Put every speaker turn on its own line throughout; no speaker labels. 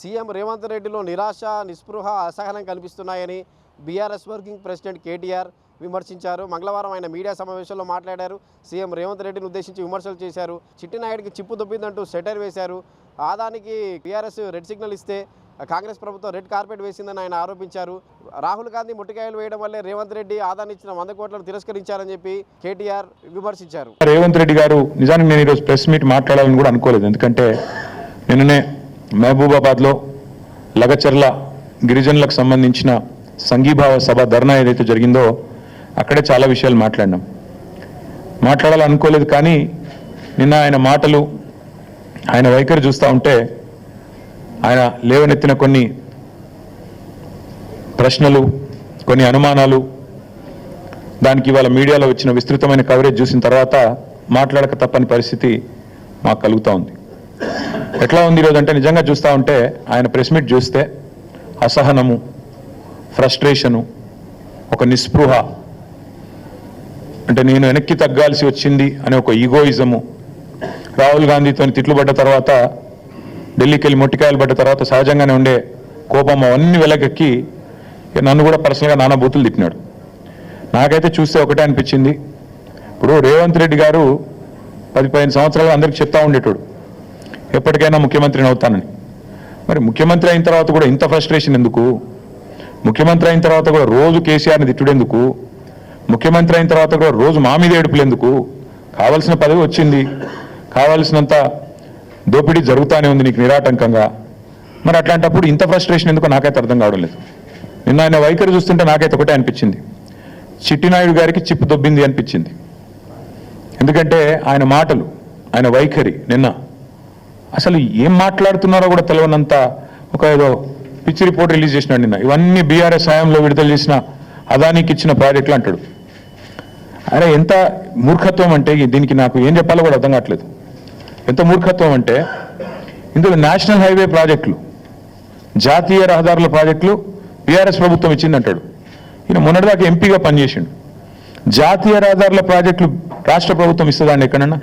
CM Revanth రెడ్డిలో నిరాశ నిస్పృహ అసహనం కనిపిస్తున్నాయని బీఆర్ఎస్ వర్కింగ్ ప్రెసిడెంట్ కేటీఆర్ విమర్శించారు. మంగళవారం ఆయన మీడియా సమావేశంలో మాట్లాడారు. సీఎం రేవంత్ రెడ్డిని ఉద్దేశించి విమర్శలు చేశారు. చిట్టినాయుడికి చిప్పు దొబ్బిందంటూ సెటర్ వేశారు. ఆదానికి బీఆర్ఎస్ రెడ్ సిగ్నల్ ఇస్తే కాంగ్రెస్ ప్రభుత్వం రెడ్ కార్పెట్ వేసిందని ఆయన ఆరోపించారు. రాహుల్ గాంధీ ముట్టికాయలు వేయడం వల్లే రేవంత్ రెడ్డి ఆదాని ఇచ్చిన వంద కోట్లను తిరస్కరించారని చెప్పి కేటీఆర్ విమర్శించారు.
రేవంత్ రెడ్డి గారు నిజానికి నేను ఈరోజు ప్రెస్ మీట్ మాట్లాడాలని కూడా అనుకోలేదు. ఎందుకంటే నిన్ననే మహబూబాబాద్లో లగచర్ల గిరిజనులకు సంబంధించిన సంఘీభావ సభ ధర్నా ఏదైతే జరిగిందో అక్కడే చాలా విషయాలు మాట్లాడినాం. మాట్లాడాలనుకోలేదు కానీ నిన్న ఆయన మాటలు ఆయన వైఖరి చూస్తూ ఉంటే ఆయన లేవనెత్తిన కొన్ని ప్రశ్నలు కొన్ని అనుమానాలు దానికి ఇవాళ మీడియాలో వచ్చిన విస్తృతమైన కవరేజ్ చూసిన తర్వాత మాట్లాడక తప్పని పరిస్థితి మాకు కలుగుతూ ఉంది. ఎట్లా ఉంది ఈరోజు అంటే నిజంగా చూస్తూ ఉంటే ఆయన ప్రెస్ మీట్ చూస్తే అసహనము ఫ్రస్ట్రేషను ఒక నిస్పృహ. అంటే నేను వెనక్కి తగ్గాల్సి వచ్చింది అనే ఒక ఈగోయిజము. రాహుల్ గాంధీతో తిట్లు పడ్డ తర్వాత ఢిల్లీకి వెళ్ళి మొట్టికాయలు పడ్డ తర్వాత సహజంగానే ఉండే కోపం అవన్నీ వెలకెక్కి నన్ను కూడా పర్సనల్గా నానా బూతులు తిట్టినాడు. నాకైతే చూస్తే ఒకటే అనిపించింది. ఇప్పుడు రేవంత్ రెడ్డి గారు పది పదిహేను సంవత్సరాలు అందరికి చెప్తా ఉండేటోడు. ఎప్పటికైనా ముఖ్యమంత్రిని అవుతానని. మరి ముఖ్యమంత్రి అయిన తర్వాత కూడా ఇంత ఫ్రస్ట్రేషన్ ఎందుకు? ముఖ్యమంత్రి అయిన తర్వాత కూడా రోజు కేసీఆర్ని తిట్టుడెందుకు? ముఖ్యమంత్రి అయిన తర్వాత కూడా రోజు మా మీద ఏడుపులు ఎందుకు కావలసిన పదవి వచ్చింది. కావలసినంత దోపిడీ జరుగుతానే ఉంది నీకు నిరాటంకంగా. మరి అట్లాంటప్పుడు ఇంత ఫ్రస్ట్రేషన్ ఎందుకు నాకైతే అర్థం కావడం లేదు. నిన్న ఆయన వైఖరి చూస్తుంటే నాకైతే ఒకటే అనిపించింది. చిట్టినాయుడు గారికి చిప్పు దొబ్బింది అనిపించింది. ఎందుకంటే ఆయన మాటలు ఆయన వైఖరి నిన్న అసలు ఏం మాట్లాడుతున్నారో కూడా తెలవనంత ఒక ఏదో పిచ్చి రిపోర్ట్ రిలీజ్ చేసినాడు నిన్న. ఇవన్నీ బీఆర్ఎస్ హయాంలో విడుదల చేసిన అదానికి ఇచ్చిన ప్రాజెక్టులు అంటాడు. అరే ఎంత మూర్ఖత్వం అంటే దీనికి నాకు ఏం చెప్పాలో కూడా అర్థం కావట్లేదు. ఎంత మూర్ఖత్వం అంటే ఇందులో నేషనల్ హైవే ప్రాజెక్టులు జాతీయ రహదారుల ప్రాజెక్టులు బీఆర్ఎస్ ప్రభుత్వం ఇచ్చిందంటాడు ఈయన మొన్నటిదాకా ఎంపీగా పనిచేసిండు. జాతీయ రహదారుల ప్రాజెక్టులు రాష్ట్ర ప్రభుత్వం ఇస్తుందండి ఎక్కడన్నా?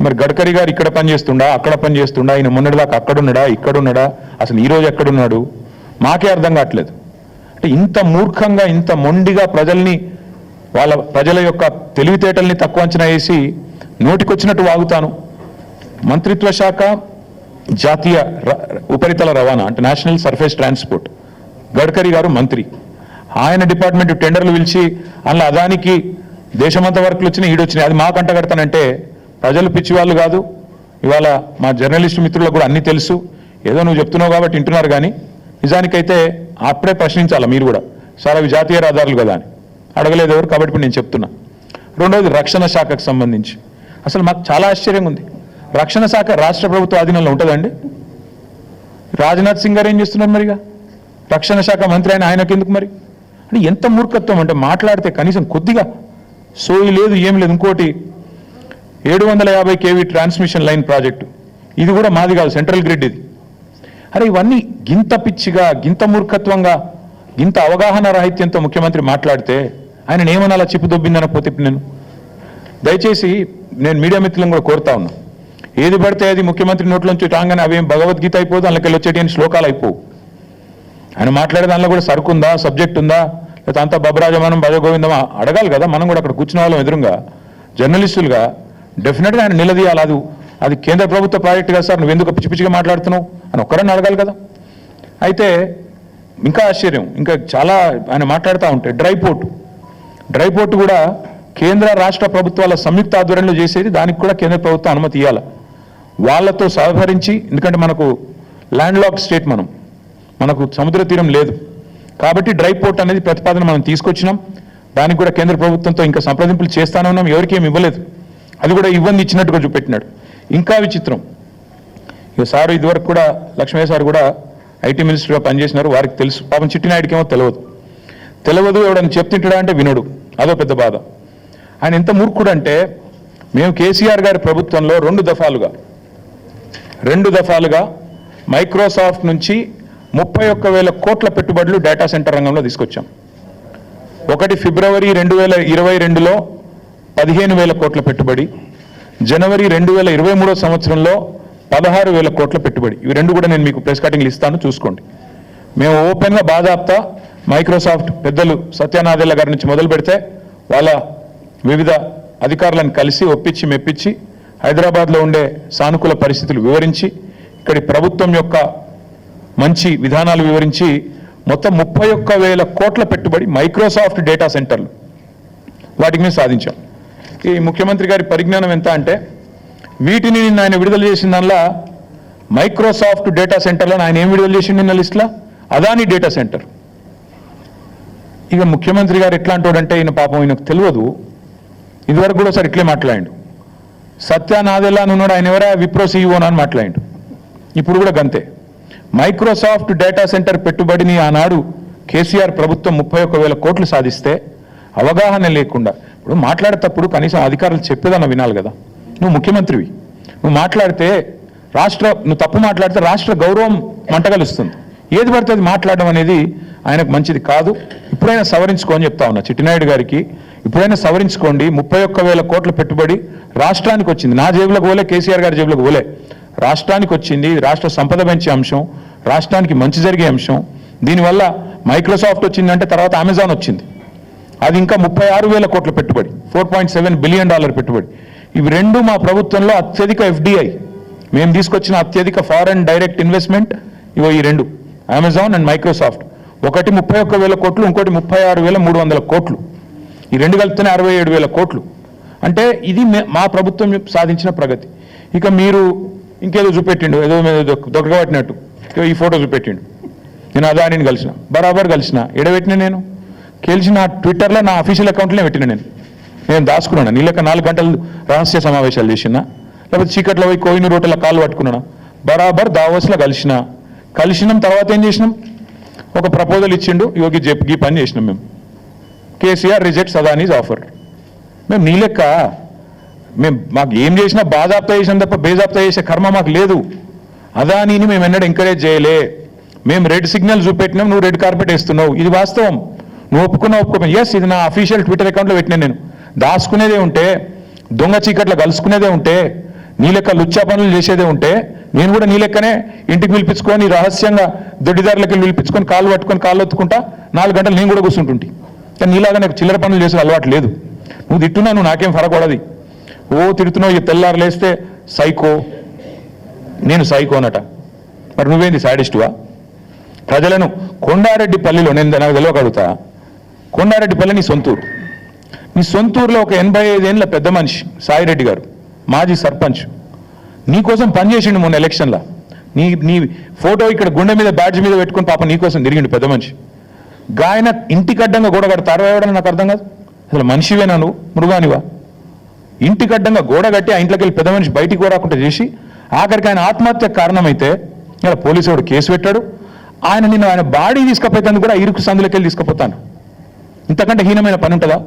మరి గడ్కరీ గారు ఇక్కడ పనిచేస్తుండా అక్కడ పనిచేస్తుండా ఆయన మొన్నటిదాకా అక్కడున్నాడా? ఇక్కడున్నాడా? అసలు ఈరోజు ఎక్కడున్నాడు? మాకే అర్థం కావట్లేదు. అంటే ఇంత మూర్ఖంగా ఇంత మొండిగా ప్రజల్ని వాళ్ళ ప్రజల యొక్క తెలివితేటల్ని తక్కువ అంచనా వేసి నోటికొచ్చినట్టు వాగుతాను. మంత్రిత్వ శాఖ జాతీయ ర- ఉపరితల రవాణా అంటే నేషనల్ సర్ఫేస్ ట్రాన్స్పోర్ట్. గడ్కరీ గారు మంత్రి. ఆయన డిపార్ట్మెంట్ టెండర్లు పిలిచి అందులో అదానికి దేశమంతా వర్క్లు వచ్చినాయి ఈడొచ్చినాయి. అది మాకు అంటగడతానంటే ప్రజలు పిచ్చివాళ్ళు కాదు. ఇవాళ మా జర్నలిస్టు మిత్రులకు కూడా అన్నీ తెలుసు. ఏదో నువ్వు చెప్తున్నావు కాబట్టి వింటున్నారు కానీ నిజానికైతే అప్పుడే ప్రశ్నించాలా మీరు కూడా? సార్ అవి జాతీయ రహదారులు కదా అని. అడగలేదు ఎవరు కాబట్టి నేను చెప్తున్నా. రెండవది రక్షణ శాఖకు సంబంధించి. అసలు మాకు చాలా ఆశ్చర్యంగా ఉంది. రక్షణ శాఖ రాష్ట్ర ప్రభుత్వ ఆధీనంలో ఉంటుందండి. రాజ్నాథ్ సింగ్ గారు ఏం చేస్తున్నారు మరిగా రక్షణ శాఖ మంత్రి అయిన ఆయనకి ఎందుకు మరి? అంటే ఎంత మూర్ఖత్వం అంటే మాట్లాడితే కనీసం కొద్దిగా సోయి లేదు ఏం లేదు. ఇంకోటి ఏడు వందల యాభై కేవీ ట్రాన్స్మిషన్ లైన్ ప్రాజెక్టు. ఇది కూడా మాది కాదు సెంట్రల్ గ్రిడ్ ఇది. అరే ఇవన్నీ గింత పిచ్చిగా గింత మూర్ఖత్వంగా గింత అవగాహన రాహిత్యంతో ముఖ్యమంత్రి మాట్లాడితే ఆయన ఏమనాలా చిప్పు దొబ్బిందని పోతే నేను? దయచేసి నేను మీడియా మిత్రులను కూడా కోరుతా ఉన్నా. ఏది పడితే అది ముఖ్యమంత్రి నోట్లోంచి రాగానే అవేం భగవద్గీత అయిపోదు అందులోకి వచ్చేటి శ్లోకాలు అయిపోవు. ఆయన మాట్లాడే దానిలో కూడా సరుకు ఉందా సబ్జెక్ట్ ఉందా లేకపోతే అంతా బబరాజమానం భజగోవిందమా అడగాలి కదా మనం కూడా అక్కడ కూర్చున్న వాళ్ళం ఎదురుగా. జర్నలిస్టులుగా డెఫినెట్గా ఆయన నిలదీయాలి అది అది కేంద్ర ప్రభుత్వ ప్రాజెక్ట్ కదా సార్ నువ్వు ఎందుకు పిచ్చి పిచ్చిగా మాట్లాడుతున్నావు? అని ఒక్కరన్నా అడగాలి కదా. అయితే ఇంకా ఆశ్చర్యం ఇంకా చాలా ఆయన మాట్లాడుతూ ఉంటే డ్రై పోర్ట్. డ్రై పోర్ట్ కూడా కేంద్ర రాష్ట్ర ప్రభుత్వాల సంయుక్త ఆధ్వర్యంలో చేసేది దానికి కూడా కేంద్ర ప్రభుత్వం అనుమతి ఇవ్వాలి వాళ్ళతో సహకరించి ఎందుకంటే మనకు ల్యాండ్ లాక్ స్టేట్ మనం. మనకు సముద్ర తీరం లేదు. కాబట్టి డ్రై పోర్ట్ అనేది ప్రతిపాదన మనం తీసుకొచ్చినాం. దానికి కూడా కేంద్ర ప్రభుత్వంతో ఇంకా సంప్రదింపులు చేస్తానే ఉన్నాం. ఎవరికి ఇవ్వలేదు. అది కూడా ఇవ్వంది ఇచ్చినట్టుగా చూపెట్టినాడు. ఇంకా విచిత్రం. ఇక సార్ ఇదివరకు కూడా లక్ష్మయ్య సార్ కూడా ఐటీ మినిస్టర్గా పనిచేసినారు. వారికి తెలుసు. పాపం చిట్టినాయుడికేమో తెలియదు తెలియదు ఎవడని చెప్తుంటాడా అంటే వినడు. అదో పెద్ద బాధ. ఆయన ఎంత మూర్ఖుడు అంటే మేము కేసీఆర్ గారి ప్రభుత్వంలో రెండు దఫాలుగా రెండు దఫాలుగా మైక్రోసాఫ్ట్ నుంచి ముప్పై ఒక్క వేల కోట్ల పెట్టుబడులు డేటా సెంటర్ రంగంలో తీసుకొచ్చాం. ఒకటి ఫిబ్రవరి రెండు వేల ఇరవై రెండులో పదిహేను వేల కోట్ల పెట్టుబడి జనవరి రెండు వేల ఇరవై మూడో సంవత్సరంలో పదహారు వేల కోట్ల పెట్టుబడి. ఇవి రెండు కూడా నేను మీకు ప్రెస్ కటింగ్లు ఇస్తాను చూసుకోండి. మేము ఓపెన్గా బాధాప్తా మైక్రోసాఫ్ట్ పెద్దలు సత్యనాదేళ్ళ గారి నుంచి మొదలు పెడితే వాళ్ళ వివిధ అధికారులను కలిసి ఒప్పించి మెప్పించి హైదరాబాద్లో ఉండే సానుకూల పరిస్థితులు వివరించి ఇక్కడి ప్రభుత్వం యొక్క మంచి విధానాలు వివరించి మొత్తం ముప్పై ఒక్క వేల కోట్ల పెట్టుబడి మైక్రోసాఫ్ట్ డేటా సెంటర్లు వాటికి మేము సాధించాం. ఈ ముఖ్యమంత్రి గారి పరిజ్ఞానం ఎంత అంటే వీటిని నిన్న ఆయన విడుదల చేసిన దానిలో మైక్రోసాఫ్ట్ డేటా సెంటర్లో ఆయన ఏం విడుదల చేసిండు నిన్న లిస్ట్లో? Adani data centre. ఇక ముఖ్యమంత్రి గారు ఎట్లాంటోడంటే ఈయన పాపం ఈయనకు తెలియదు. ఇదివరకు కూడా ఒకసారి ఇట్లే మాట్లాడిండు. సత్యానాదెల్లా ఉన్నాడు ఆయన ఎవరా? విప్రో సీఈఓనా అని మాట్లాడిండు. ఇప్పుడు కూడా గంతే. మైక్రోసాఫ్ట్ డేటా సెంటర్ పెట్టుబడిని ఆనాడు కేసీఆర్ ప్రభుత్వం ముప్పై ఒక్క వేల కోట్లు సాధిస్తే అవగాహన లేకుండా ఇప్పుడు మాట్లాడేటప్పుడు కనీసం అధికారులు చెప్పేదన్న వినాలి కదా. నువ్వు ముఖ్యమంత్రివి. నువ్వు మాట్లాడితే రాష్ట్ర నువ్వు తప్పు మాట్లాడితే రాష్ట్ర గౌరవం మంటగలుస్తుంది. ఏది పడితే అది మాట్లాడడం అనేది ఆయనకు మంచిది కాదు. ఇప్పుడైనా సవరించుకోని చెప్తా ఉన్నా. చిట్టినాయుడు గారికి ఇప్పుడైనా సవరించుకోండి. ముప్పై ఒక్క వేల కోట్ల పెట్టుబడి రాష్ట్రానికి వచ్చింది. నా జేబులకు పోలే కేసీఆర్ గారి జేబులకు పోలే. రాష్ట్రానికి వచ్చింది రాష్ట్ర సంపద పెంచే అంశం రాష్ట్రానికి మంచి జరిగే అంశం. దీనివల్ల మైక్రోసాఫ్ట్ వచ్చిందంటే తర్వాత అమెజాన్ వచ్చింది. అది ఇంకా ముప్పై ఆరు వేల కోట్ల పెట్టుబడి four point seven billion dollar పెట్టుబడి. ఇవి రెండు మా ప్రభుత్వంలో అత్యధిక ఎఫ్డిఐ. మేము తీసుకొచ్చిన అత్యధిక ఫారెన్ డైరెక్ట్ ఇన్వెస్ట్మెంట్ ఇవో ఈ రెండు అమెజాన్ అండ్ మైక్రోసాఫ్ట్. ఒకటి ముప్పై ఒక్క వేల కోట్లు ఇంకోటి ముప్పై ఆరు వేల మూడు వందల కోట్లు. ఈ రెండు కలిపితేనే అరవై ఏడు వేల కోట్లు. అంటే ఇది మే- మా ప్రభుత్వం సాధించిన ప్రగతి. ఇక మీరు ఇంకేదో చూపెట్టిండు ఏదో దొరకబట్టినట్టు. ఈ ఫోటో చూపెట్టిండు. నేను అదానిని కలిసిన బరాబర్ కలిసిన. ఎడబెట్టిన నేను? గెలిచిన ట్విట్టర్లో నా అఫీషియల్ అకౌంట్లోనే పెట్టిన నేను. నేను దాచుకున్నాను? నీ లెక్క నాలుగు గంటలు రహస్య సమావేశాలు చేసిన? లేకపోతే చీకట్లో పోయి కోయిన రోడ్ల కాళ్ళు పట్టుకున్నాను? బరాబర్ దావోస్లో కలిసిన. కలిసినాం తర్వాత ఏం చేసినాం? ఒక ప్రపోజల్ ఇచ్చిండు యోగి జెప్ ఈ పని చేసినాం మేము. కేసీఆర్ రిజెక్ట్స్ అదానీస్ ఆఫర్ మేము నీ లెక్క మేము మాకు ఏం చేసినా బాజాప్తా చేసినాం తప్ప బేజాప్తా చేసే కర్మ మాకు లేదు. అదానీని మేము ఎన్నడూ ఎంకరేజ్ చేయలే. మేము రెడ్ సిగ్నల్ చూపెట్టినాం నువ్వు రెడ్ కార్పెట్ వేస్తున్నావు. ఇది వాస్తవం. నువ్వు ఒప్పుకున్నా ఒప్పుకో ఎస్ ఇది నా అఫీషియల్ ట్విట్టర్ అకౌంట్లో పెట్టినా నేను. దాచుకునేదే ఉంటే దొంగ చీకట్లో కలుసుకునేదే ఉంటే నీ లెక్క లుచ్చా పనులు చేసేదే ఉంటే నేను కూడా నీ లెక్కనే ఇంటికి పిలిపించుకొని రహస్యంగా దొడ్డిదారులకి పిలిపించుకొని కాళ్ళు పట్టుకొని కాళ్ళు ఒత్తుకుంటా నాలుగు గంటలు నేను కూడా కూర్చుంటుంటి. కానీ నీలాగా నాకు చిల్లర పనులు చేసే అలవాటు లేదు. నువ్వు తిట్టున్నా నువ్వు నాకేం ఫరకూడదు. ఓ తిడుతున్నావు ఈ తెల్లారు లేస్తే సైకో. నేను సైకో అనట మరి నువ్వేంది సాడిస్టువా ప్రజలను కొండారెడ్డి పల్లిలో నేను నాకు తెలియకడుగుతా కొండారెడ్డిపల్లి నీ సొంతూరు. నీ సొంతూరులో ఒక ఎనభై ఐదేళ్ళ పెద్ద మనిషి సాయిరెడ్డి గారు మాజీ సర్పంచ్. నీకోసం పనిచేసిండు మొన్న ఎలక్షన్లో. నీ నీ ఫోటో ఇక్కడ గుండె మీద బ్యాడ్జ్ మీద పెట్టుకుని పాప నీకోసం తిరిగిండు పెద్ద మనిషి. గాయన ఇంటికి అడ్డంగా గోడ కడతారు ఎవడని నాకు అర్థం కాదు. అసలు మనిషివేనా నువ్వు? మృగానివా? ఇంటికి అడ్డంగా గోడ కట్టి ఆ ఇంట్లోకి వెళ్ళి పెద్ద మనిషి బయటికి కూడా రాకుండా చేసి ఆఖరికి ఆయన ఆత్మహత్య కారణమైతే ఇలా పోలీసు వాడు కేసు పెట్టాడు. ఆయన నిన్ను ఆయన బాడీ తీసుకుపోయేందుకు కూడా ఇరుకు సందులోకి వెళ్ళి తీసుకుపోతాను. ఇంతకంటే హీనమైన పని ఉంటుందా?